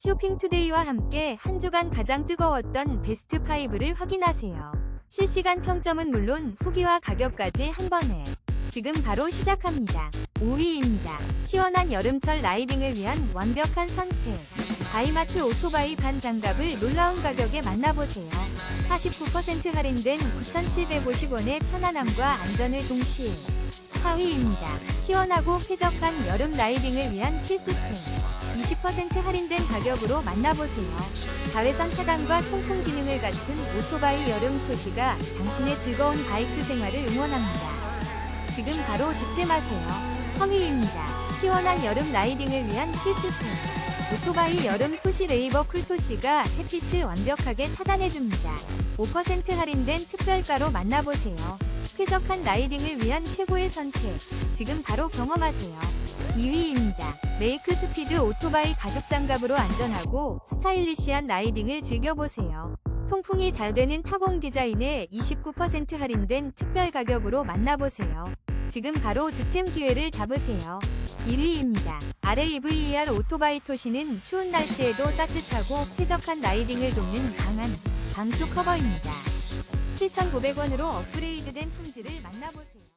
쇼핑투데이와 함께 한 주간 가장 뜨거웠던 베스트 5를 확인하세요. 실시간 평점은 물론 후기와 가격까지 한 번에 지금 바로 시작합니다. 5위입니다. 시원한 여름철 라이딩을 위한 완벽한 선택. 바이마트 오토바이 반 장갑을 놀라운 가격에 만나보세요. 49% 할인된 9,750원의 편안함과 안전을 동시에 4위입니다. 시원하고 쾌적한 여름 라이딩을 위한 필수템. 20% 할인된 가격으로 만나보세요. 자외선 차단과 통풍 기능을 갖춘 오토바이 여름 토시가 당신의 즐거운 바이크 생활을 응원합니다. 지금 바로 득템하세요. 3위입니다. 시원한 여름 라이딩을 위한 필수템. 오토바이 여름 토시 레이버 쿨토시가 햇빛을 완벽하게 차단해줍니다. 5% 할인된 특별가로 만나보세요. 쾌적한 라이딩을 위한 최고의 선택. 지금 바로 경험하세요. 2위입니다. 메이크 스피드 오토바이 가죽 장갑으로 안전하고 스타일리시한 라이딩을 즐겨보세요. 통풍이 잘 되는 타공 디자인에 29% 할인된 특별 가격으로 만나보세요. 지금 바로 득템 기회를 잡으세요. 1위입니다. RAVER 오토바이 토시는 추운 날씨에도 따뜻하고 쾌적한 라이딩을 돕는 강한 방수 커버입니다. 7,900원으로 업그레이드된 품질을 만나보세요.